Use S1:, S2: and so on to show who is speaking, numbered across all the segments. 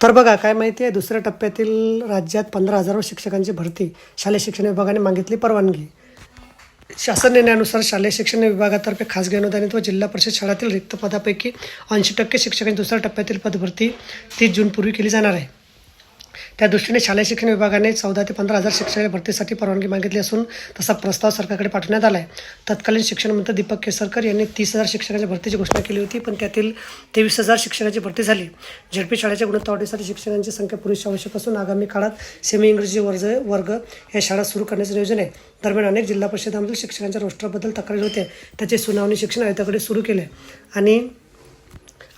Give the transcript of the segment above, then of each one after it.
S1: तर बघा काय माहिती आहे दुसऱ्या टप्प्यातील राज्यात पंधरा हजारो शिक्षकांची भरती. शालेय शिक्षण विभागाने मागितली परवानगी. शासन निर्णयानुसार शालेय शिक्षण विभागातर्फे खासगी अनुदानित व जिल्हा परिषद शाळातील रिक्त पदापैकी ऐंशी टक्के शिक्षकांची दुसऱ्या टप्प्यातील पदभरती तीस जूनपूर्वी केली जाणार आहे. त्या दृष्टीने शालेय शिक्षण विभागाने चौदा ते पंधरा हजार शिक्षकांच्या भरतीसाठी परवानगी मागितली असून तसा प्रस्ताव सरकारकडे पाठवण्यात आला आहे तत्कालीन शिक्षणमंत्री दीपक केसरकर यांनी तीस हजार शिक्षकांच्या भरतीची घोषणा केली होती पण त्यातील तेवीस हजार शिक्षकांची भरती झाली. झेडपी शाळेच्या गुणवत्तावाढीसाठी शिक्षकांची संख्या पुरेशी आवश्यक असून आगामी काळात सेमी इंग्रजी वर्ज वर्ग या शाळा सुरू करण्याचे नियोजन आहे. दरम्यान अनेक जिल्हा परिषदांमधील शिक्षकांच्या रोस्टरबद्दल तक्रारी होते त्याची सुनावणी शिक्षण आयोगाकडे सुरू केले आणि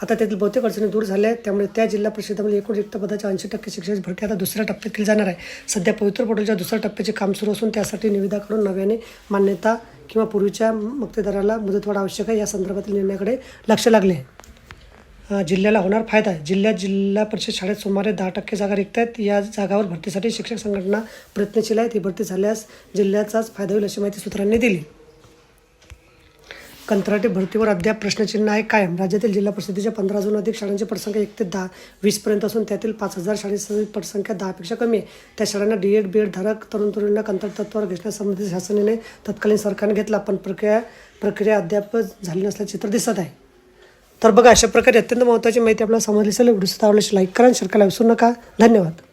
S1: आता त्यातील बहुतेक अडचणी दूर झाल्या आहेत. त्यामुळे त्या जिल्हा परिषदेमध्ये एकूण रिक्त पदाच्या ऐंशी टक्के शिक्षकाची भरती आता दुसऱ्या टप्प्यात केली जाणार आहे. सध्या पवित्र पोर्टलच्या दुसऱ्या टप्प्याचे काम सुरू असून त्यासाठी निविदा करून नव्याने मान्यता किंवा पूर्वीच्या मक्तेदाराला मुदतवाढ आवश्यक आहे. या संदर्भातील निर्णयाकडे लक्ष लागले आहे. जिल्ह्याला होणार फायदा जिल्ह्यात जिल्हा परिषद शाळेत सुमारे दहा टक्के जागा रिक्त आहेत. या जागावर भरतीसाठी शिक्षक संघटना प्रयत्नशील आहेत. ही भरती झाल्यास जिल्ह्याचाच फायदा होईल अशी माहिती सूत्रांनी दिली. कंत्राटी भरतीवर अद्याप प्रश्नचिन्ह आहे. कायम. राज्यातील जिल्हा परिषदेच्या पंधरा अजून अधिक शाळांची पटसंख्या एक ते दहा वीसपर्यंत असून त्यातील पाच हजार शाळेची पटसंख्या दहापेक्षा कमी आहे. त्या शाळांना डी एड बी एड धारक तरुण तरुणींना कंत्राट तत्वावर घेण्यासंबंधी शासनाने तत्कालीन सरकारने घेतला पण प्रक्रिया प्रक्रिया अद्याप झाली नसल्याचे चित्र दिसत आहे. तर बघा अशा प्रकारे अत्यंत महत्त्वाची माहिती आपल्याला समजली असेल व्हिडिओ आवडल्यास लाईक करा शेअर करायला विसरू नका. धन्यवाद.